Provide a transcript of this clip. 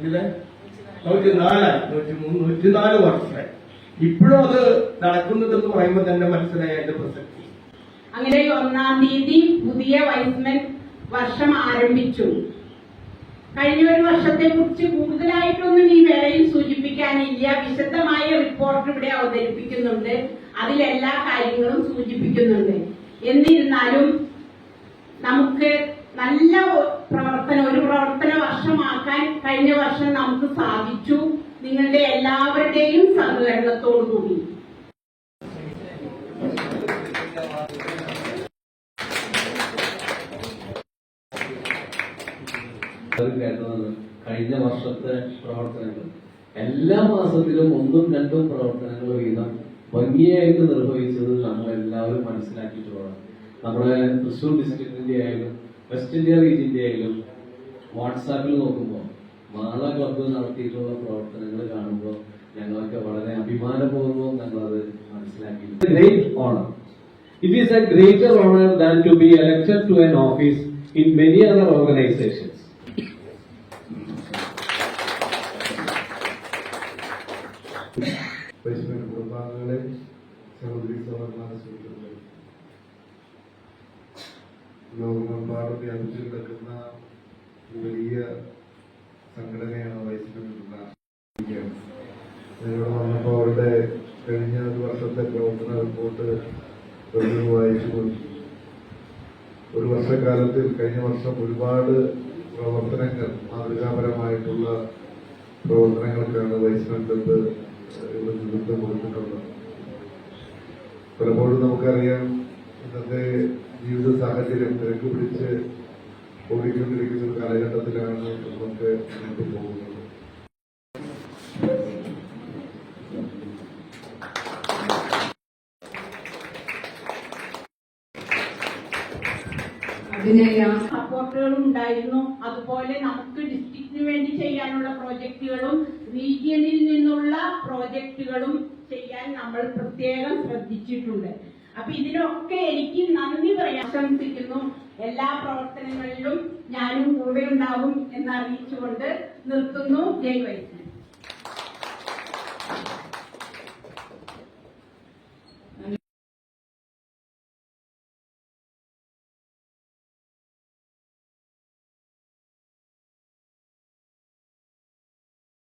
ഇത് നൂറ്റിനാലായി. നൂറ്റി മൂന്ന് നൂറ്റിനാല് വർഷമായി. ഇപ്പോഴും അത് നടക്കുന്നുണ്ടെന്ന് പറയുമ്പോൾ തന്നെ മനസ്സിലായ പ്രസക്തി. അങ്ങനെ ഒന്നാം തീയതി പുതിയ വൈസ്മൻ വർഷം ആരംഭിച്ചു. കഴിഞ്ഞ ഒരു വർഷത്തെ കുറിച്ച് കൂടുതലായിട്ടൊന്നും ഈ വേളയിൽ സൂചിപ്പിക്കാനില്ല. വിശദമായ റിപ്പോർട്ട് ഇവിടെ അവതരിപ്പിക്കുന്നുണ്ട്. അതിലെല്ലാ കാര്യങ്ങളും സൂചിപ്പിക്കുന്നുണ്ട്. എന്നിരുന്നാലും നമുക്ക് നല്ല പ്രവർത്തനം ഒരു പ്രവർത്തന വർഷമാക്കാൻ കഴിഞ്ഞ വർഷം നമുക്ക് സാധിച്ചു. നിങ്ങളുടെ എല്ലാവരുടെയും സഹകരണത്തോടു കൂടി. കഴിഞ്ഞ വർഷത്തെ പ്രവർത്തനങ്ങൾ. എല്ലാ മാസത്തിലും ഒന്നും രണ്ടും പ്രവർത്തനങ്ങൾ വീതം ഭംഗിയായിട്ട് നിർവഹിച്ചത് നമ്മൾ എല്ലാവരും മനസ്സിലാക്കിയിട്ടുള്ളതാണ്. നമ്മുടെ തൃശ്ശൂർ ഡിസ്ട്രിക്റ്റിന്റെ ആയാലും വെസ്റ്റ് ഇന്ത്യ റീജിയന്റെ ആയാലും വാട്സാപ്പിൽ നോക്കുമ്പോൾ മാള ക്ലബ്ബ് നടത്തിയിട്ടുള്ള പ്രവർത്തനങ്ങൾ കാണുമ്പോൾ ഞങ്ങൾക്ക് വളരെ അഭിമാനപൂർവ്വം ഞങ്ങളത് മനസ്സിലാക്കി great honor. It is a greater honor than to be elected to an office in many other organizations. വൈഷ്ണവ കുടുംബാംഗങ്ങളെ സഹോദരി സഹോദരന്മാരെ സുഹൃത്തുക്കളെ ലോകമെമ്പാടും വ്യാപിച്ചു കിടക്കുന്ന ഒരു വലിയ സംഘടനയാണ് വൈഷ്ണവ ഇതിലൂടെ വന്നപ്പോൾ അവരുടെ കഴിഞ്ഞ ഒരു വർഷത്തെ പ്രവർത്തന റിപ്പോർട്ട് വായിച്ചു നോക്കി ഒരു വർഷക്കാലത്തിൽ കഴിഞ്ഞ വർഷം ഒരുപാട് പ്രവർത്തനങ്ങൾ മാതൃകാപരമായിട്ടുള്ള പ്രവർത്തനങ്ങൾക്കാണ് വൈഷ്ണവ് ക്ലബ്ബ് ഇവിടെ നേതൃത്വം കൊടുത്തിട്ടുള്ളത്. പലപ്പോഴും നമുക്കറിയാം ഇന്നത്തെ ജീവിത സാഹചര്യം തിരക്ക് പിടിച്ച് ഓടിക്കൊണ്ടിരിക്കുന്ന കാലഘട്ടത്തിലാണ് നമുക്ക് മുന്നോട്ട് പോകുന്നത്. സപ്പോർട്ടുകളും ഉണ്ടായിരുന്നു. അതുപോലെ നമുക്ക് ഡിസ്ട്രിക്റ്റിന് വേണ്ടി ചെയ്യാനുള്ള പ്രോജക്റ്റുകളും റീജിയനിൽ നിന്നുള്ള പ്രോജക്റ്റുകളും ചെയ്യാൻ നമ്മൾ പ്രത്യേകം ശ്രദ്ധിച്ചിട്ടുണ്ട്. അപ്പൊ ഇതിനൊക്കെ എനിക്ക് നന്ദി പറയാൻ ആശംസിക്കുന്നു. എല്ലാ പ്രവർത്തനങ്ങളിലും ഞാനും കൂടെ ഉണ്ടാവും എന്നറിയിച്ചുകൊണ്ട് നിർത്തുന്നു. ജയ് വൈദ്യ